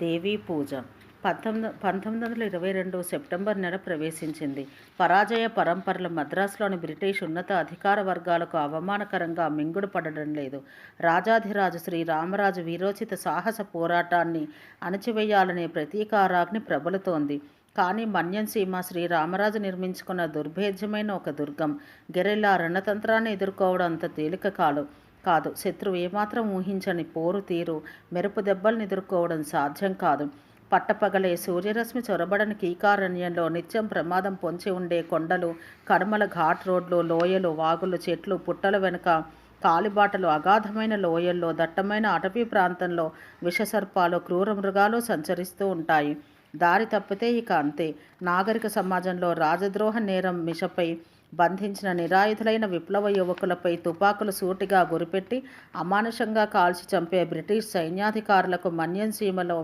దేవీ పూజ. పంతొమ్మిది పంతొమ్మిది వందల ఇరవై రెండు సెప్టెంబర్ నెల ప్రవేశించింది. పరాజయ పరంపరలు మద్రాసులోని బ్రిటిష్ ఉన్నత అధికార వర్గాలకు అవమానకరంగా మింగుడు పడడం లేదు. రాజాధిరాజు శ్రీ రామరాజు వీరోచిత సాహస పోరాటాన్ని అణచివేయాలనే ప్రతీకారాగ్ని ప్రబలుతోంది. కానీ మన్యం సీమ శ్రీ రామరాజు నిర్మించుకున్న దుర్భేద్యమైన ఒక దుర్గం గెరిల్లా రణతంత్రాన్ని ఎదుర్కోవడం అంత తేలిక కాదు. కాదు. శత్రువు ఏమాత్రం ఊహించని పోరు తీరు మెరుపు దెబ్బలను ఎదుర్కోవడం సాధ్యం కాదు. పట్టపగలే సూర్యరశ్మి చొరబడని కీకారణ్యంలో నిత్యం ప్రమాదం పొంచి ఉండే కొండలు కనుమల ఘాట్ రోడ్లు లోయలు వాగులు చెట్లు పుట్టల వెనుక కాలిబాటలు అగాధమైన లోయల్లో దట్టమైన అటవీ ప్రాంతంలో విషసర్పాలు క్రూర మృగాలు సంచరిస్తూ ఉంటాయి. దారి తప్పితే ఇక అంతే. నాగరిక సమాజంలో రాజద్రోహ నేరం మిషపై బంధించిన నిరాయుధులైన విప్లవ యువకులపై తుపాకులు సూటిగా గురిపెట్టి అమానుషంగా కాల్చి చంపే బ్రిటిష్ సైన్యాధికారులకు మన్యం సీమలో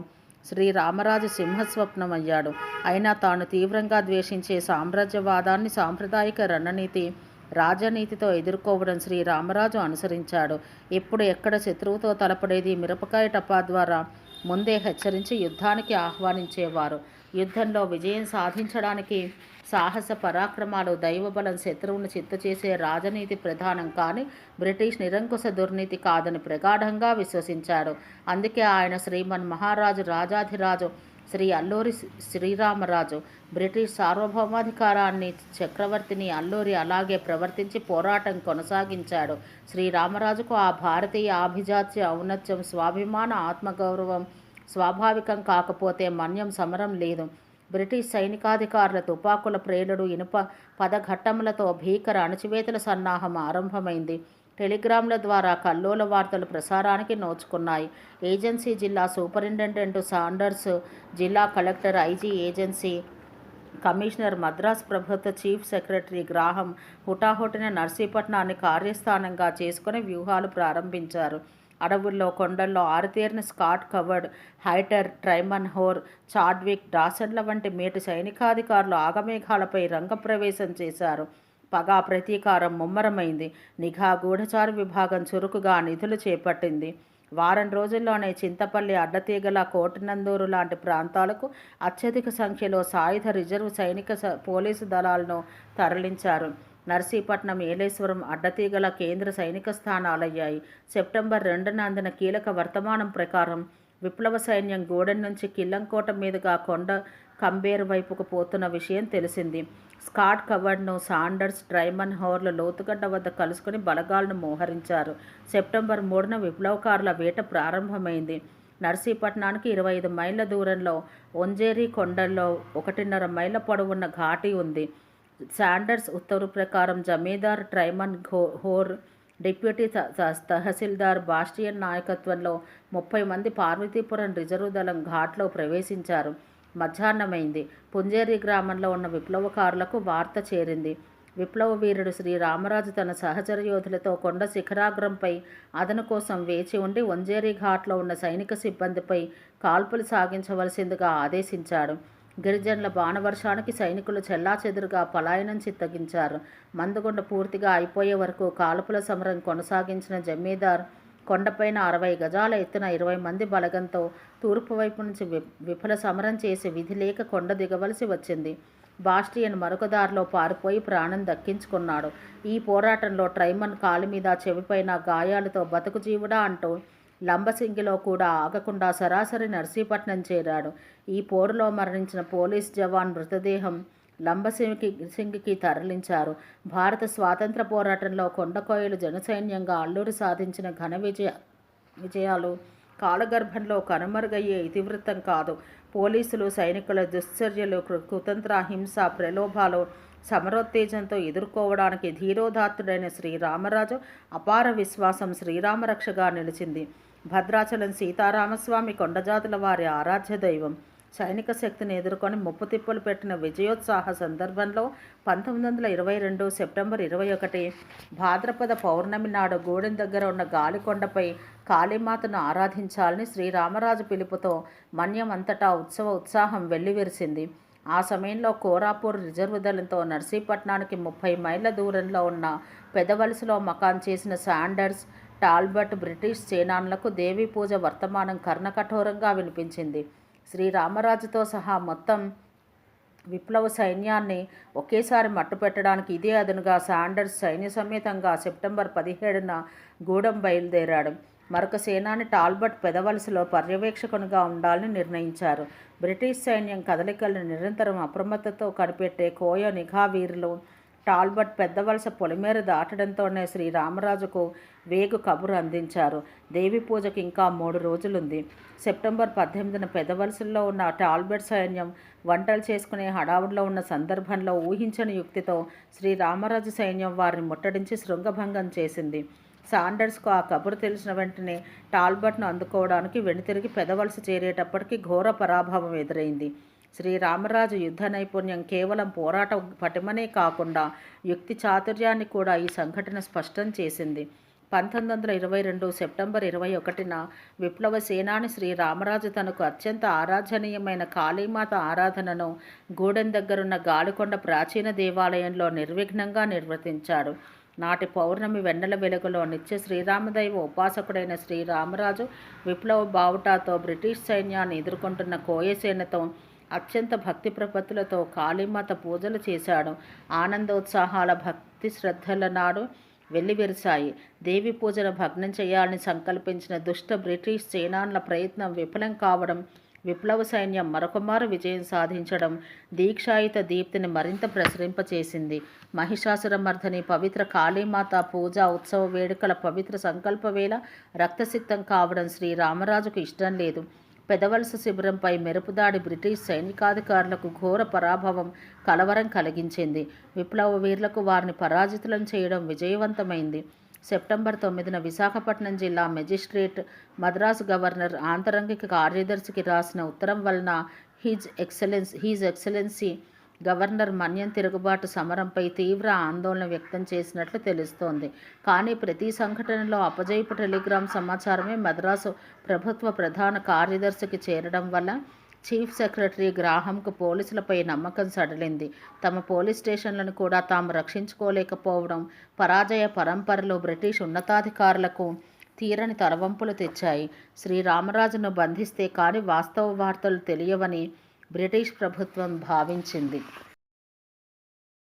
శ్రీ రామరాజు సింహస్వప్నమయ్యాడు. అయినా తాను తీవ్రంగా ద్వేషించే సామ్రాజ్యవాదాన్ని సాంప్రదాయిక రణనీతి రాజనీతితో ఎదుర్కోవడం శ్రీ రామరాజు అనుసరించాడు. ఎప్పుడు ఎక్కడ శత్రువుతో తలపడేది మిరపకాయ టపా ద్వారా ముందే హెచ్చరించి యుద్ధానికి ఆహ్వానించేవారు. యుద్ధంలో విజయం సాధించడానికి సాహస పరాక్రమాలు దైవబలం శత్రువును చిత్తు చేసే రాజనీతి ప్రధానం కానీ బ్రిటిష్ నిరంకుశ దుర్నీతి కాదని ప్రగాఢంగా విశ్వసించాడు అందుకే ఆయన శ్రీమన్ మహారాజు రాజాధిరాజు శ్రీ అల్లూరి శ్రీరామరాజు బ్రిటిష్ సార్వభౌమాధికారాన్ని చక్రవర్తిని అల్లూరి అలాగే ప్రవర్తించి పోరాటం కొనసాగించాడు. శ్రీరామరాజుకు ఆ భారతీయ ఆభిజాత్య ఔన్నత్యం స్వాభిమాన ఆత్మగౌరవం స్వాభావికం కాకపోతే మన్యం సమరం లేదు. బ్రిటిష్ సైనికాధికారుల తుపాకుల ప్రేలుడు ఇనుప పదఘట్టములతో భీకర అణచివేతల సన్నాహం ఆరంభమైంది. టెలిగ్రామ్ల ద్వారా కల్లోల వార్తలు ప్రసారానికి నోచుకున్నాయి. ఏజెన్సీ జిల్లా సూపరింటెండెంట్ సాండర్స్ జిల్లా collector IG agency commissioner Madras ప్రభుత్వ చీఫ్ సెక్రటరీ గ్రాహం హుటాహుటిన నర్సీపట్నాన్ని కార్యస్థానంగా చేసుకుని వ్యూహాలు ప్రారంభించారు. అడవుల్లో కొండల్లో ఆరుతేరిన Scott Coward Heiter Traiman Hoare Chadwick డాసన్ల వంటి మేటి సైనికాధికారులు ఆగమేఘాలపై రంగప్రవేశం చేశారు. పగా ప్రతీకారం ముమ్మరమైంది. నిఘా గూఢచారు విభాగం చురుకుగా నిధులు చేపట్టింది. వారం రోజుల్లోనే చింతపల్లి అడ్డతీగల కోటనందూరు లాంటి ప్రాంతాలకు అత్యధిక సంఖ్యలో సాయుధ రిజర్వ్ సైనిక పోలీసు దళాలను తరలించారు. నర్సీపట్నం ఏలేశ్వరం అడ్డతీగల కేంద్ర సైనిక స్థానాలయ్యాయి. సెప్టెంబర్ రెండున అందిన కీలక వర్తమానం ప్రకారం విప్లవ సైన్యం గూడెం నుంచి కిల్లంకోట మీదుగా కొండ కంబేరు వైపుకు పోతున్న విషయం తెలిసింది. స్కాట్ కవర్డ్ను సాండర్స్ ట్రైమన్ హోర్లు లోతుగడ్డ వద్ద కలుసుకుని బలగాలను మోహరించారు. సెప్టెంబర్ మూడున విప్లవకారుల వేట ప్రారంభమైంది. నర్సీపట్నానికి ఇరవై ఐదు మైళ్ళ దూరంలో ఒంజేరి కొండల్లో ఒకటిన్నర మైళ్ళ పొడవున్న ఘాటి ఉంది. శాండర్స్ ఉత్తర్వు ప్రకారం జమీదార్ ట్రైమన్ ఘో హోర్ డిప్యూటీ తహసీల్దార్ బాస్టియన్ నాయకత్వంలో ముప్పై మంది పార్వతీపురం రిజర్వ్ దళం ఘాట్లో ప్రవేశించారు. మధ్యాహ్నమైంది. పుంజేరి గ్రామంలో ఉన్న విప్లవకారులకు వార్త చేరింది. విప్లవ వీరుడు శ్రీ రామరాజు తన సహచర యోధులతో కొండ శిఖరాగ్రంపై అదను కోసం వేచి ఉండి వంజేరి ఘాట్లో ఉన్న సైనిక సిబ్బందిపై కాల్పులు సాగించవలసిందిగా ఆదేశించాడు. గిరిజనుల బాణవర్షానికి సైనికులు చెల్లాచెదురుగా పలాయనం చిత్తగించారు. మందుగుండ పూర్తిగా అయిపోయే వరకు కాల్పుల సమరం కొనసాగించిన జమీదార్ కొండపైన అరవై గజాల ఎత్తున ఇరవై మంది బలగంతో తూర్పు వైపు నుంచి వి విఫల సమరం చేసి విధి లేక కొండ దిగవలసి వచ్చింది. బాస్టియన్ మరొక దారిలో పారిపోయి ప్రాణం దక్కించుకున్నాడు. ఈ పోరాటంలో ట్రైమన్ కాలు మీద చెవిపైన గాయాలతో బతుకు జీవుడా అంటూ లంబసింగిలో కూడా ఆగకుండా సరాసరి నర్సీపట్నం చేరాడు. ఈ పోరులో మరణించిన పోలీస్ జవాన్ మృతదేహం లంబసింగికి సింగికి తరలించారు. భారత స్వాతంత్ర పోరాటంలో కొండకోయలు జనసైన్యంగా అల్లూరి సాధించిన ఘన విజయ విజయాలు కాలగర్భంలో కనుమరుగయ్యే ఇతివృత్తం కాదు. పోలీసులు సైనికుల దుశ్చర్యలు కుతంత్ర హింస ప్రలోభాలు సమరోత్తేజంతో ఎదుర్కోవడానికి ధీరోదాత్తుడైన శ్రీరామరాజు అపార విశ్వాసం శ్రీరామరక్షగా నిలిచింది. భద్రాచలం సీతారామస్వామి కొండజాతుల వారి ఆరాధ్య దైవం. సైనిక శక్తిని ఎదుర్కొని ముప్పు తిప్పలు పెట్టిన విజయోత్సాహ సందర్భంలో పంతొమ్మిది వందల ఇరవై రెండు సెప్టెంబర్ ఇరవై ఒకటి భాద్రపద పౌర్ణమి నాడు గూడెం దగ్గర ఉన్న గాలికొండపై కాళీమాతను ఆరాధించాలని శ్రీరామరాజు పిలుపుతో మన్యం అంతటా ఉత్సవ ఉత్సాహం వెల్లివిరిసింది. ఆ సమయంలో కోరాపూర్ రిజర్వ్ దళంతో నర్సీపట్నానికి ముప్పై మైళ్ళ దూరంలో ఉన్న పెదవలసలో మకాన్ చేసిన శాండర్స్ టాల్బర్ట్ బ్రిటిష్ సేనానులకు దేవీ పూజ వర్తమానం కర్ణకఠోరంగా వినిపించింది. శ్రీరామరాజుతో సహా మొత్తం విప్లవ సైన్యాన్ని ఒకేసారి మట్టుపెట్టడానికి ఇదే అదనుగా శాండర్స్ సైన్య సమేతంగా సెప్టెంబర్ పదిహేడున గూడెం బయలుదేరాడు. మరొక సేనాని టాల్బర్ట్ పెదవలసలో పర్యవేక్షకునిగా ఉండాలని నిర్ణయించారు. బ్రిటిష్ సైన్యం కదలికలను నిరంతరం అప్రమత్తతో కనిపెట్టే కోయ నిఘా వీరులు టాల్బట్ పెద్దవలస పొలిమేర దాటడంతోనే శ్రీరామరాజుకు వేగు కబురు అందించారు. దేవి పూజకు ఇంకా మూడు రోజులుంది. సెప్టెంబర్ పద్దెనిమిదిన పెదవలసల్లో ఉన్న టాల్బర్ట్ సైన్యం వంటలు చేసుకునే హడావుడిలో ఉన్న సందర్భంలో ఊహించని యుక్తితో శ్రీరామరాజు సైన్యం వారిని ముట్టడించి శృంగభంగం చేసింది. సాండర్స్కు ఆ కబురు తెలిసిన వెంటనే టాల్బట్ను అందుకోవడానికి వెనుతిరిగి పెదవలస చేరేటప్పటికి ఘోర పరాభవం ఎదురైంది. శ్రీరామరాజు యుద్ధ నైపుణ్యం కేవలం పోరాట పటిమనే కాకుండా యుక్తి చాతుర్యాన్ని కూడా ఈ సంఘటన స్పష్టం చేసింది. పంతొమ్మిది వందల ఇరవై రెండు సెప్టెంబర్ ఇరవై ఒకటిన విప్లవ సేనాని శ్రీరామరాజు తనకు అత్యంత ఆరాధనీయమైన కాళీమాత ఆరాధనను గూడెం దగ్గరున్న గాలికొండ ప్రాచీన దేవాలయంలో నిర్విఘ్నంగా నిర్వర్తించాడు నాటి పౌర్ణమి వెన్నెల వెలుగులో నిత్య శ్రీరామదైవ ఉపాసకుడైన శ్రీరామరాజు విప్లవ బావుటాతో బ్రిటిష్ సైన్యాన్ని ఎదుర్కొంటున్న కోయసేనతో అత్యంత భక్తి ప్రపత్తులతో కాళీమాత పూజలు చేశాడు. ఆనందోత్సాహాల భక్తి శ్రద్ధల నాడు వెల్లివిరిశాయి. దేవి పూజను భగ్నం చేయాలని సంకల్పించిన దుష్ట బ్రిటిష్ సేనాన్ల ప్రయత్నం విఫలం కావడం విప్లవ సైన్యం మరొకమారు విజయం సాధించడం దీక్షాయుత దీప్తిని మరింత ప్రసరింపచేసింది. మహిషాసురమర్ధని పవిత్ర కాళీమాత పూజ ఉత్సవ వేడుకల పవిత్ర సంకల్ప వేళ రక్తసిక్తం కావడం శ్రీరామరాజుకు ఇష్టం లేదు. పెదవలస శిబిరంపై మెరుపుదాడి బ్రిటిష్ సైనికాధికారులకు ఘోర పరాభవం కలవరం కలిగించింది. విప్లవ వీరులకు వారిని పరాజితులను చేయడం విజయవంతమైంది. సెప్టెంబర్ తొమ్మిదిన విశాఖపట్నం జిల్లా మెజిస్ట్రేట్ మద్రాసు గవర్నర్ ఆంతరంగిక కార్యదర్శికి రాసిన ఉత్తరం వలన his excellency his excellency governor Manyam తిరుగుబాటు సమరంపై తీవ్ర ఆందోళన వ్యక్తం చేసినట్లు తెలుస్తోంది. కానీ ప్రతి సంఘటనలో అపజయపు టెలిగ్రామ్ సమాచారమే మద్రాసు ప్రభుత్వ ప్రధాన కార్యదర్శికి చేరడం వల్ల చీఫ్ సెక్రటరీ గ్రాహంకు పోలీసులపై నమ్మకం సడలింది. తమ పోలీస్ స్టేషన్లను కూడా తాము రక్షించుకోలేకపోవడం పరాజయ పరంపరలో బ్రిటిష్ ఉన్నతాధికారులకు తీరని తలవంపులు తెచ్చాయి. శ్రీరామరాజును బంధిస్తే కానీ వాస్తవ వార్తలు తెలియవని బ్రిటిష్ ప్రభుత్వం భావించింది.